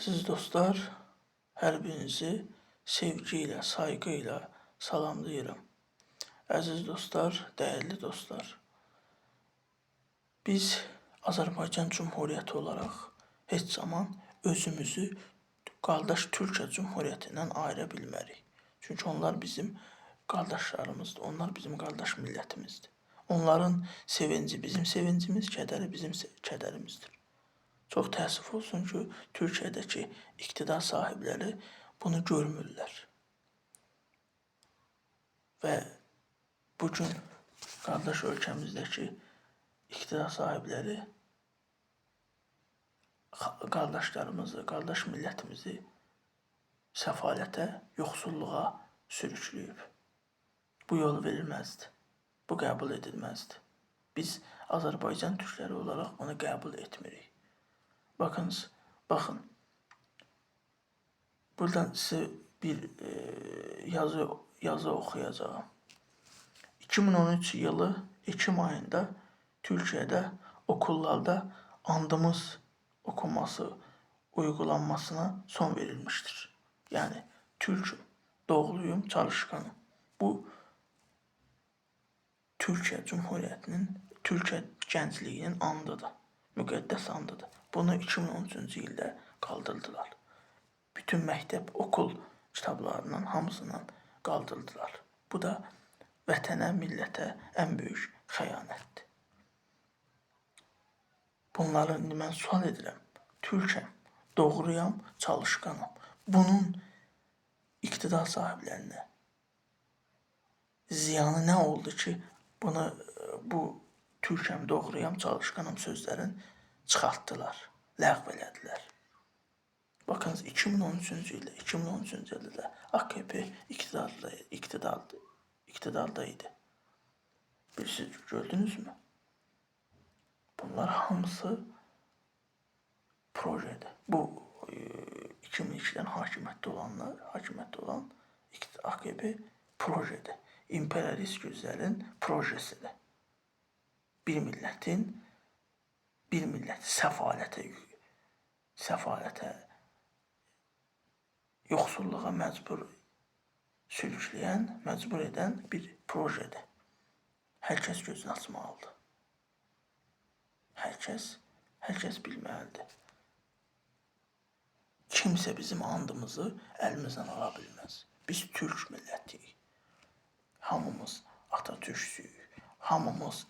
Aziz dostlar, hər birinizi sevgi ilə, sayğı ilə salamlayıram. Əziz dostlar, dəyərli dostlar, biz Azərbaycan Cümhuriyyəti olaraq heç zaman özümüzü qardaş Türkiyə Cümhuriyyətindən ayıra bilmərik. Çünki onlar bizim qardaşlarımızdır, onlar bizim qardaş millətimizdir. Onların sevinci bizim sevincimiz, kədəri bizim kədərimizdir. Çox təəssüf olsun ki, Türkiyədəki iqtidar sahibləri bunu görmürlər. Və bu gün qardaş ölkəmizdəki iqtidar sahibləri qardaşlarımızı, qardaş millətimizi səfalətə, yoxsulluğa sürükləyib. Bu yol verilməzdi. Bu qəbul edilməzdi. Biz Azərbaycan türkləri olaraq bunu qəbul etmirik. Bakınız, bakın. Buradan size bir e, yazı yazı okuyacağım. 2013 yılı Ekim ayında Türkiye'de okullarda andımız okunması uygulanmasına son verilmiştir. Yani Türk'üm, doğuluyum, çalışkanım. Bu Türkiye Cumhuriyeti'nin, Türkiye gəncliyinin andıdır. Müqəddəs andıdır. Bunu 2013-cü ildə qaldırdılar. Bütün məktəb, okul kitablarından hamısından qaldırdılar. Bu da vətənə, millətə ən böyük xəyanətdir. Bunları indi mən sual edirəm. Türkəm, doğruyam, çalışqanam. Bunun iqtidar sahiblərinə ziyanı nə oldu ki, bunu bu Türkəm, doğruyam, çalışqanam sözlərin çıxartdılar, ləğv elədilər. Bakınız 2013-cü ildə, 2013-cü ildə AKP iktidarda, iktidarda, iktidardaydı. Bilirsiniz, gördünüz mü? Bunlar hamısı projede. Bu e, 2002'den hakimiyette olanlar, hakimiyette olan AKP projede. İmperyalist güçlerin projesidir. Bir milletin bir millət səfalətə səfalətə yoxsulluğa məcbur sürükləyən, məcbur edən bir projedir. Hər kəs gözünü açmalıdır. Hər kəs, hər kəs bilməlidir. Kimsə bizim andımızı əlimizdən ala bilməz. Biz türk millətiyik. Hamımız Atatürkçüyük. Hamımız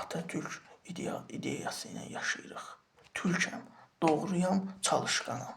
Atatürk ideya, ideyası ilə yaşayırıq. Türkəm, doğruyam, çalışqanam.